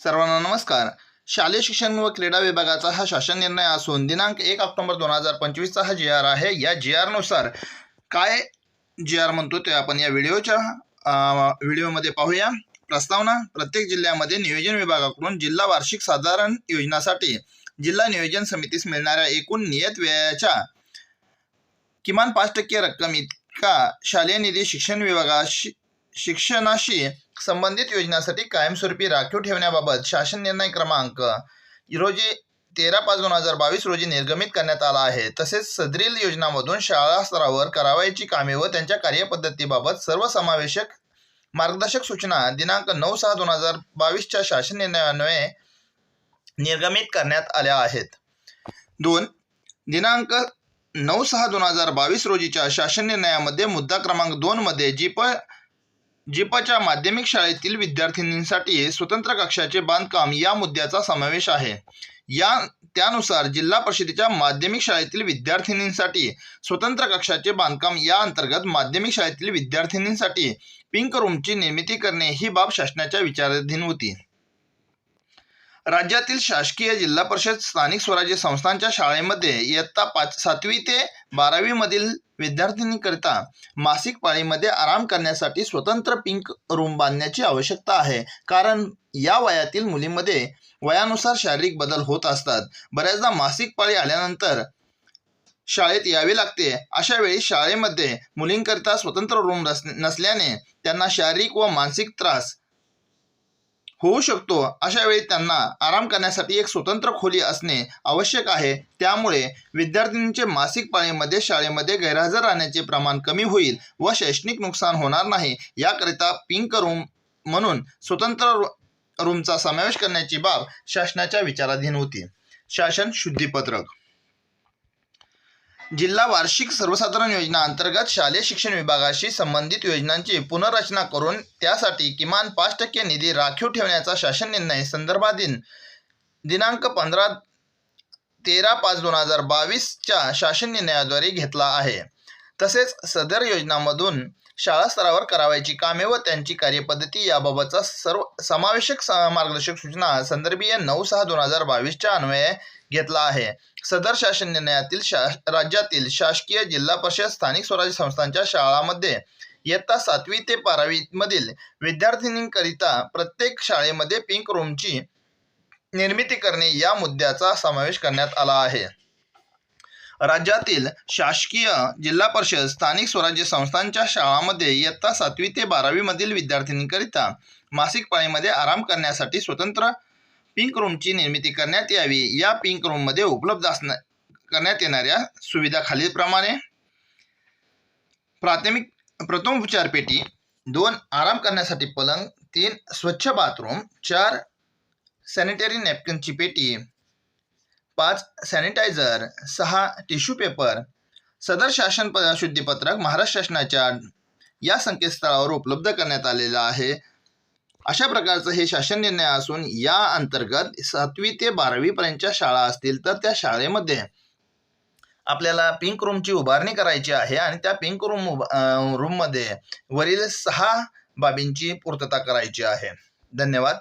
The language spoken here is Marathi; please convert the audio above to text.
सर्वांना नमस्कार. शालेय शिक्षण व क्रीडा विभागाचा हा शासन निर्णय असून दिनांक एक ऑक्टोबर दोन हजार पंचवीसचा हा जी आर आहे. या जी आरनुसार काय जी आर म्हणतो ते आपण या व्हिडिओच्या व्हिडिओमध्ये पाहूया. प्रस्तावना प्रत्येक जिल्ह्यामध्ये नियोजन विभागाकडून जिल्हा वार्षिक साधारण योजनासाठी जिल्हा नियोजन समितीस मिळणाऱ्या एकूण नियत व्ययाच्या किमान पाच टक्के रक्कम इतका शालेय निधी शिक्षण विभागाशी शिक्षणाशी संबंधित योजनासाठी कायमस्वरूपी राखीव ठेवण्याबाबत शासन निर्णय क्रमांक रोजी तेरा पाच दोन हजार बावीस रोजी निर्गमित करण्यात आला आहे. तसेच सदरील योजनामधून शाळा स्तरावर करावयाची कामे व त्यांच्या कार्यपद्धतीबाबत सर्वसमावेशक मार्गदर्शक सूचना दिनांक नऊ सहा दोन हजार बावीसच्या शासन निर्णयान्वये निर्गमित करण्यात आल्या आहेत. दोन दिनांक नऊ सहा दोन हजार बावीस रोजीच्या शासन निर्णयामध्ये मुद्दा क्रमांक दोन मध्ये पण जिपाच्या माध्यमिक शाळेतील विद्यार्थिनींसाठी स्वतंत्र कक्षाचे बांधकाम या मुद्द्याचा समावेश आहे. या त्यानुसार जिल्हा परिषदेच्या माध्यमिक शाळेतील विद्यार्थिनींसाठी स्वतंत्र कक्षाचे बांधकाम या अंतर्गत माध्यमिक शाळेतील विद्यार्थिनींसाठी पिंक रूमची निर्मिती करणे ही बाब शासनाच्या विचाराधीन होती. राज्यातील शासकीय जिल्हा परिषद स्थानिक स्वराज्य संस्थांच्या शाळेमध्ये इयत्ता पाच सातवी ते बारावीमधील विद्यार्थिनीकरिता मासिक पाळीमध्ये आराम करण्यासाठी स्वतंत्र पिंक रूम बांधण्याची आवश्यकता आहे. कारण या वयातील मुलींमध्ये वयानुसार शारीरिक बदल होत असतात. बऱ्याचदा मासिक पाळी आल्यानंतर शाळेत यावे लागते. अशा वेळी शाळेमध्ये मुलींकरिता स्वतंत्र रूम नसल्याने त्यांना शारीरिक व मानसिक त्रास होऊ शकतो. अशा वेळी त्यांना आराम करण्यासाठी एक स्वतंत्र खोली असणे आवश्यक आहे. त्यामुळे विद्यार्थ्यांचे मासिक पाळीमध्ये शाळेमध्ये गैरहजर राहण्याचे प्रमाण कमी होईल व शैक्षणिक नुकसान होणार नाही. याकरिता पिंक रूम म्हणून स्वतंत्र रू- रूमचा समावेश करण्याची बाब शासनाच्या विचाराधीन होती. शासन शुद्धीपत्रक जिल्हा वार्षिक सर्वसाधारण योजना अंतर्गत शालेय शिक्षण विभागाशी संबंधित योजनांची पुनर्रचना करून त्यासाठी किमान पाच टक्के निधी राखीव ठेवण्याचा शासन निर्णय संदर्भाधीन दिनांक पंधरा तेरा पाच दोन हजार बावीसच्या शासन निर्णयाद्वारे घेतला आहे. तसेच सदर योजनामधून शाळा स्तरावर करावयाची कामे व त्यांची कार्यपद्धती याबाबतचा सर्व समावेशक स- मार्गदर्शक सूचना संदर्भीय नऊ सहा दोन हजार बावीसच्या अन्वये घेतला आहे. सदर शासन निर्णयातील शा राज्यातील शासकीय जिल्हा परिषद स्थानिक स्वराज्य संस्थांच्या शाळांमध्ये इयत्ता सातवी ते बारावीमधील विद्यार्थिनींकरिता प्रत्येक शाळेमध्ये पिंक रूमची निर्मिती करणे या मुद्द्याचा समावेश करण्यात आला आहे. राज्यातील शासकीय जिल्हा परिषद स्थानिक स्वराज्य संस्थांच्या शाळांमध्ये इयत्ता सातवी ते बारावीमधील विद्यार्थिनींकरिता मासिक पाळीमध्ये आराम करण्यासाठी स्वतंत्र पिंक रूमची निर्मिती करण्यात यावी. या पिंक रूममध्ये उपलब्ध असण्या करण्यात येणाऱ्या सुविधा खालीलप्रमाणे. प्राथमिक प्रथम उपचार पेटी दोन आराम करण्यासाठी पलंग तीन स्वच्छ बाथरूम चार सॅनिटरी नॅपकिनची पेटी पाच सॅनिटायझर सहा टिश्यू पेपर सदर शासन प शुद्धीपत्रक महाराष्ट्र शासनाच्या या संकेतस्थळावर उपलब्ध करण्यात आलेलं आहे. अशा प्रकारचं हे शासन निर्णय असून या अंतर्गत सातवी ते बारावीपर्यंतच्या शाळा असतील तर त्या शाळेमध्ये आपल्याला पिंक रूमची उभारणी करायची आहे आणि त्या पिंक रूम उभ रूममध्ये वरील सहा बाबींची पूर्तता करायची आहे. धन्यवाद.